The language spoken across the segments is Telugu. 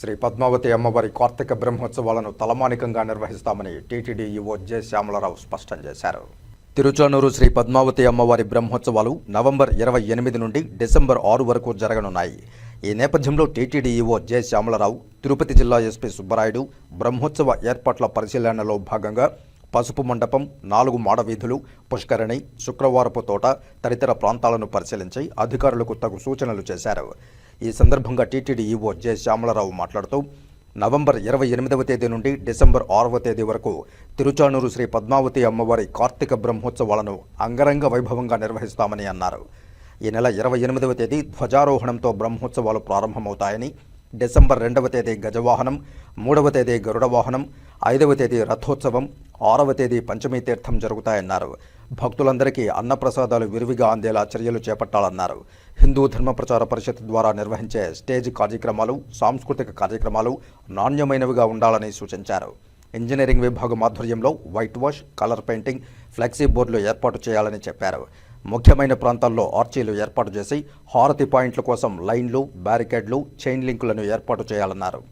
శ్రీ పద్మావతి అమ్మవారి కార్తీక బ్రహ్మోత్సవాలను తలమానికంగా నిర్వహిస్తామని టీటీడీ ఈవో జె శ్యామలరావు స్పష్టం చేశారు. తిరుచానూరు శ్రీ పద్మావతి అమ్మవారి బ్రహ్మోత్సవాలు నవంబర్ ఇరవై ఎనిమిది నుండి డిసెంబర్ ఆరు వరకు జరగనున్నాయి. ఈ నేపథ్యంలో TTD EO J Shyamalarao Tirupati జిల్లా ఎస్పీ సుబ్బరాయుడు బ్రహ్మోత్సవ ఏర్పాట్ల పరిశీలనలో భాగంగా పసుపు మండపం నాలుగు మాడవీధులు పుష్కరిణి శుక్రవారపు తోట తదితర ప్రాంతాలను పరిశీలించి అధికారులకు తగు సూచనలు చేశారు. ఈ సందర్భంగా టీటీడీ ఈవో జె శ్యామలరావు మాట్లాడుతూ నవంబర్ ఇరవై ఎనిమిదవ తేదీ నుండి డిసెంబర్ ఆరవ తేదీ వరకు తిరుచానూరు శ్రీ పద్మావతి అమ్మవారి కార్తీక బ్రహ్మోత్సవాలను అంగరంగ వైభవంగా నిర్వహిస్తామని అన్నారు. ఈ నెల ఇరవై ఎనిమిదవ తేదీ ధ్వజారోహణంతో బ్రహ్మోత్సవాలు ప్రారంభమవుతాయని డిసెంబర్ రెండవ తేదీ గజవాహనం మూడవ తేదీ గరుడవాహనం ఐదవ తేదీ రథోత్సవం ఆరవ తేదీ పంచమీ తీర్థం జరుగుతాయన్నారు. భక్తులందరికీ అన్నప్రసాదాలు విరివిగా అందేలా చర్యలు చేపట్టాలన్నారు. హిందూ ధర్మ ప్రచార పరిషత్ ద్వారా నిర్వహించే స్టేజ్ కార్యక్రమాలు సాంస్కృతిక కార్యక్రమాలు నాణ్యమైనవిగా ఉండాలని సూచించారు. ఇంజనీరింగ్ విభాగం ఆధ్వర్యంలో white wash colour painting flexi బోర్డులు ఏర్పాటు చేయాలని చెప్పారు. ముఖ్యమైన ప్రాంతాల్లో ఆర్చీలు ఏర్పాటు చేసి హారతి పాయింట్ల కోసం లైన్లు బ్యారికేడ్లు చైన్ లింకులను ఏర్పాటు చేయాలన్నారు.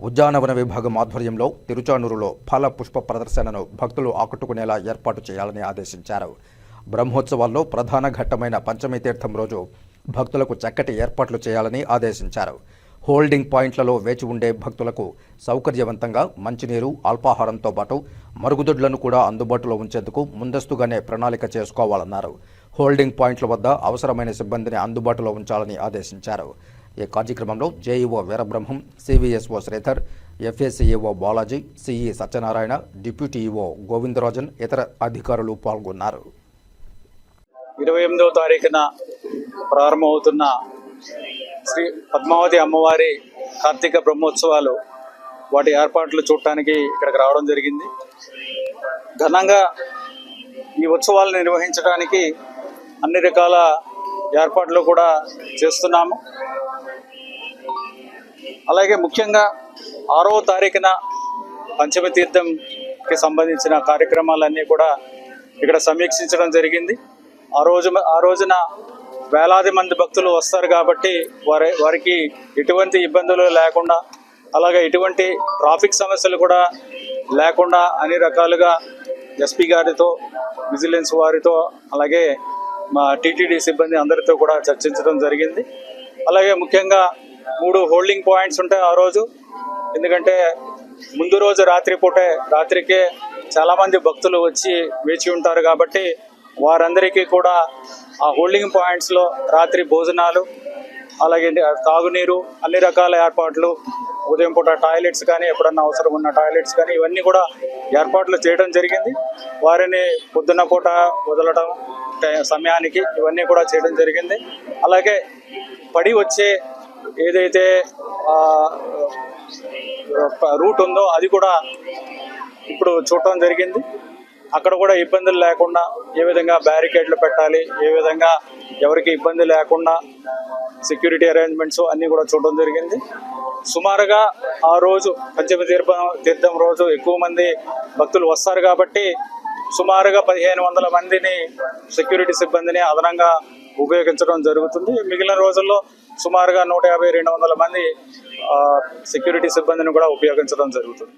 ఉద్యానవన విభాగం ఆధ్వర్యంలో తిరుచానూరులో ఫల పుష్ప ప్రదర్శనను భక్తులు ఆకట్టుకునేలా ఏర్పాటు చేయాలని ఆదేశించారు. బ్రహ్మోత్సవాల్లో ప్రధాన ఘట్టమైన పంచమీ తీర్థం రోజు భక్తులకు చక్కటి ఏర్పాట్లు చేయాలని ఆదేశించారు. హోల్డింగ్ పాయింట్లలో వేచి ఉండే భక్తులకు సౌకర్యవంతంగా మంచినీరు అల్పాహారంతో పాటు మరుగుదొడ్లను కూడా అందుబాటులో ఉంచేందుకు ముందస్తుగానే ప్రణాళిక చేసుకోవాలన్నారు. హోల్డింగ్ పాయింట్ల వద్ద అవసరమైన సిబ్బందిని అందుబాటులో ఉంచాలని ఆదేశించారు. ఈ కార్యక్రమంలో JEO Veerabrahmam CVSO Sridhar FACEO Balaji CE Satyanarayana deputy EO Govindarajan ఇతర అధికారులు పాల్గొన్నారు. ఇరవై ఎనిమిదవ తారీఖున ప్రారంభమవుతున్న శ్రీ పద్మావతి అమ్మవారి కార్తీక బ్రహ్మోత్సవాలు వాటి ఏర్పాట్లు చూడటానికి ఇక్కడికి రావడం జరిగింది. ఘనంగా ఈ ఉత్సవాలను నిర్వహించడానికి అన్ని రకాల ఏర్పాట్లు కూడా చేస్తున్నాము. అలాగే ముఖ్యంగా ఆరవ తారీఖున పంచమ తీర్థంకి సంబంధించిన కార్యక్రమాలన్నీ కూడా ఇక్కడ సమీక్షించడం జరిగింది. ఆ రోజు ఆ రోజున వేలాది మంది భక్తులు వస్తారు కాబట్టి వారి వారికి ఎటువంటి ఇబ్బందులు లేకుండా అలాగే ఎటువంటి ట్రాఫిక్ సమస్యలు కూడా లేకుండా అన్ని రకాలుగా ఎస్పీ గారితో విజిలెన్స్ వారితో అలాగే మా టీటీడీ సిబ్బంది అందరితో కూడా చర్చించడం జరిగింది. అలాగే ముఖ్యంగా మూడు హోల్డింగ్ పాయింట్స్ ఉంటాయి ఆ రోజు. ఎందుకంటే ముందు రోజు రాత్రి పూటే రాత్రికే చాలామంది భక్తులు వచ్చి వేచి ఉంటారు కాబట్టి వారందరికీ కూడా ఆ హోల్డింగ్ పాయింట్స్లో రాత్రి భోజనాలు అలాగే తాగునీరు అన్ని రకాల ఏర్పాట్లు ఉదయం పూట టాయిలెట్స్ కానీ ఎప్పుడన్నా అవసరం ఉన్న టాయిలెట్స్ కానీ ఇవన్నీ కూడా ఏర్పాట్లు చేయడం జరిగింది. వారిని పొద్దున్న పూట వదలడం టై- సమయానికి ఇవన్నీ కూడా చేయడం జరిగింది. అలాగే పడి వచ్చే ఏదైతే రూట్ ఉందో అది కూడా ఇప్పుడు చూడటం జరిగింది. అక్కడ కూడా ఇబ్బందులు లేకుండా ఏ విధంగా బ్యారికేడ్లు పెట్టాలి ఏ విధంగా ఎవరికి ఇబ్బంది లేకుండా సెక్యూరిటీ అరేంజ్మెంట్స్ అన్నీ కూడా చూడడం జరిగింది. సుమారుగా ఆ రోజు పంచమ తీర్థం తీర్థం రోజు ఎక్కువ మంది భక్తులు వస్తారు కాబట్టి సుమారుగా పదిహేను వందల మందిని సెక్యూరిటీ సిబ్బందిని అదనంగా ఉపయోగించడం జరుగుతుంది. మిగిలిన రోజుల్లో సుమారుగా నూట యాభై రెండు వందల మంది సెక్యూరిటీ సిబ్బందిని కూడా ఉపయోగించడం జరుగుతుంది.